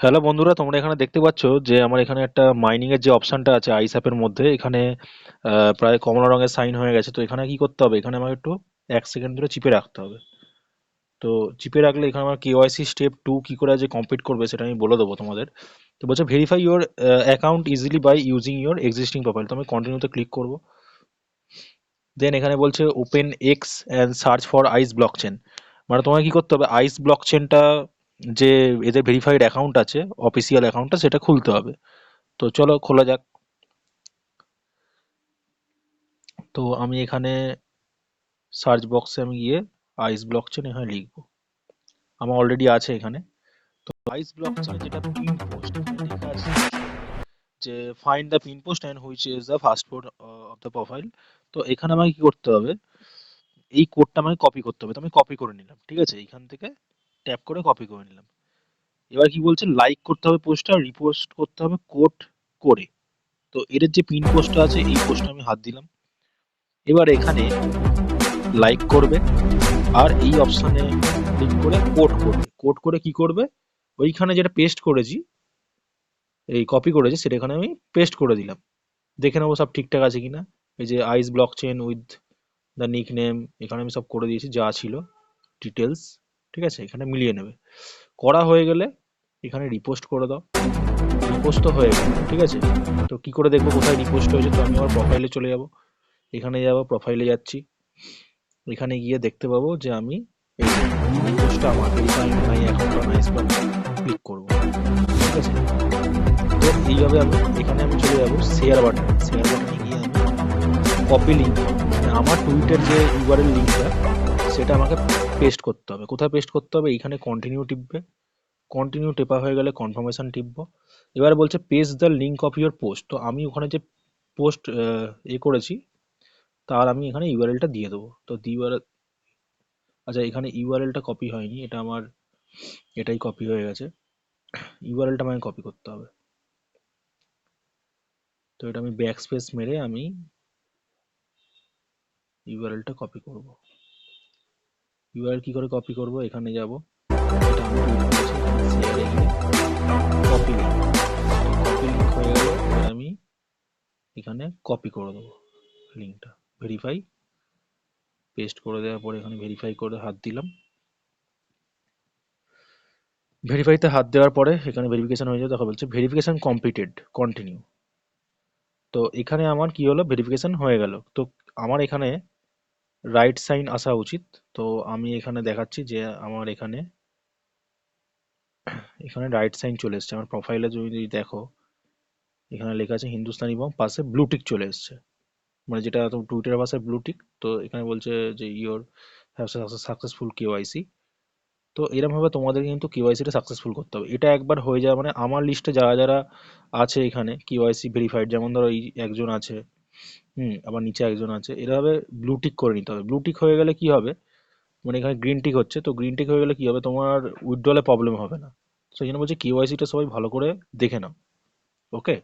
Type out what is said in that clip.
Hello বন্ধুরা, তোমরা এখানে দেখতে পাচ্ছ যে আমার এখানে একটা মাইনিং এর যে অপশনটা আছে আইস অ্যাপের মধ্যে, এখানে প্রায় কমলা রঙের সাইন হয়ে গেছে। তো এখানে কি করতে হবে? এখানে আমাকে একটু এক সেকেন্ড ধরে চিপে রাখতে হবে। তো চিপে রাখলে এখানে আমার কেওয়াইসি স্টেপ টু কি করে যে কমপ্লিট করবে সেটা আমি বলে দেবো তোমাদের। তো বলছে verify your account easily by using your existing profile তো আমি কন্টিনিউতে ক্লিক করব। দেন এখানে বলছে open X and search for ice block chain মানে তোমাকে কি করতে হবে? আইস ব্লকচেনটা যে এদের ভেরিফাইড অ্যাকাউন্ট আছে অফিসিয়াল অ্যাকাউন্টটা সেটা খুলতে হবে। তো চলো খোলা যাক। তো আমি এখানে সার্চ বক্সে আমি গিয়ে আইস ব্লকচেন এখানে লিখব। আমার অলরেডি আছে এখানে। তো আইস ব্লকচেন যেটা পিন পোস্ট যে find the pin post and which is the first code of the profile তো এখানে আমাকে কি করতে হবে? এই কোডটা আমাকে কপি করতে হবে। তো আমি কপি করে নিলাম, ঠিক আছে? এইখান থেকে ট্যাপ করে কপি করে নিলাম। এবার কি বলছে? লাইক করতে হবে পোস্টটা রিপোস্ট করতে হবে কোড করে। তো এর যে পিন পোস্টটা আছে, এই পোস্টে আমি হাত দিলাম। এবার এখানে লাইক করবে আর এই অপশনে ক্লিক করে কোড করবে। কোড করে কি করবে? ওইখানে যেটা পেস্ট করেছি, এই কপি করেছি, সেটা এখানে আমি পেস্ট করে দিলাম। দেখে নেব সব ঠিকঠাক আছে কিনা। এই যে ice blockchain with the nickname এখানে আমি সব করে দিয়েছি, যা ছিল ডিটেলস ঠিক আছে? এখানে মিলিয়ে নেবে। করা হয়ে গেলে এখানে রিপোস্ট করে দাও। রিপোস্ট হয়ে গেল, ঠিক আছে? তো কি করে দেখব কোথায় রিপোস্ট হয়েছে? তো আমি আমার প্রোফাইলে চলে যাব। এখানে যাব প্রোফাইলে যাচ্ছি। এখানে গিয়ে দেখতে পাবো যে আমি আমার মাই ক্লিক করব। ঠিক আছে? তো এইভাবে আমি এখানে আমি চলে যাব শেয়ার বাটন শেয়ার বাটনে গিয়ে আমি কপি লিঙ্ক মানে আমার টুইটার যে ইউআরএল লিঙ্কটা সেটা আমাকে পেস্ট করতে হবে। কোথায় পেস্ট করতে হবে? এইখানে কন্টিনিউ টিপবে। কন্টিনিউ টেপা হয়ে গেলে কনফার্মেশন টিপবো। এবার বলছে paste the link of your post তো আমি ওখানে যে পোস্ট এ করেছি, তার আমি এখানে ইউআরএলটা দিয়ে দেবো। তো ইউআরএল আচ্ছা এখানে ইউআরএলটা কপি হয়নি। এটা আমার, এটাই কপি হয়ে গেছে। ইউআরএলটা আমাকে কপি করতে হবে। তো এটা আমি ব্যাক স্পেস মেরে আমি ইউআরএলটা কপি করব। ইউআরএল কি করে কপি করব? এখানে যাব। এটা আমি শেয়ারে গিয়ে কপি কপি হয়ে গেল আমি এখানে কপি করে দেবো লিঙ্কটা ভেরিফাই পেস্ট করে দেওয়ার পরে এখানে ভেরিফাই করে হাত দিলাম। ভেরিফাইতে হাত দেওয়ার পরে এখানে ভেরিফিকেশন হয়ে যাবে দেখা বলছে ভেরিফিকেশন কমপ্লিটেড কন্টিনিউ তো এখানে আমার কি হলো? ভেরিফিকেশন হয়ে গেল। তো আমার এখানে রাইট সাইন আসা উচিত। তো আমি এখানে দেখাচ্ছি যে আমার এখানে এখানে রাইট সাইন চলে এসছে। আমার প্রোফাইলে যদি দেখো, এখানে লেখা আছে হিন্দুস্তানি এবং পাশে ব্লুটিক চলে এসছে। মানে যেটা টুইটার ভাষায় ব্লুটিক তো এখানে বলছে যে হ্যাভ সাকসেসফুল কেওয়াইসি তো এরমভাবে তোমাদের কিন্তু কেওয়াইসিটা সাকসেসফুল করতে হবে। এটা একবার হয়ে যাওয়া মানে আমার লিস্টে যারা যারা আছে এখানে কেওয়াইসি ভেরিফাইড যেমন ধরো এই একজন আছে হুম, আবার নিচে একজন আছে। এভাবে ব্লু টিক করে নিতে হবে। ব্লু টিক হয়ে গেলে কি হবে? মানে এখানে গ্রিন টিক হচ্ছে, তো গ্রিন টিক হয়ে গেলে কি হবে? তোমার উইথড্রলে প্রবলেম হবে না। সেই জন্য বলছি কেওয়াইসিটা সবাই ভালো করে দেখে নাও। ওকে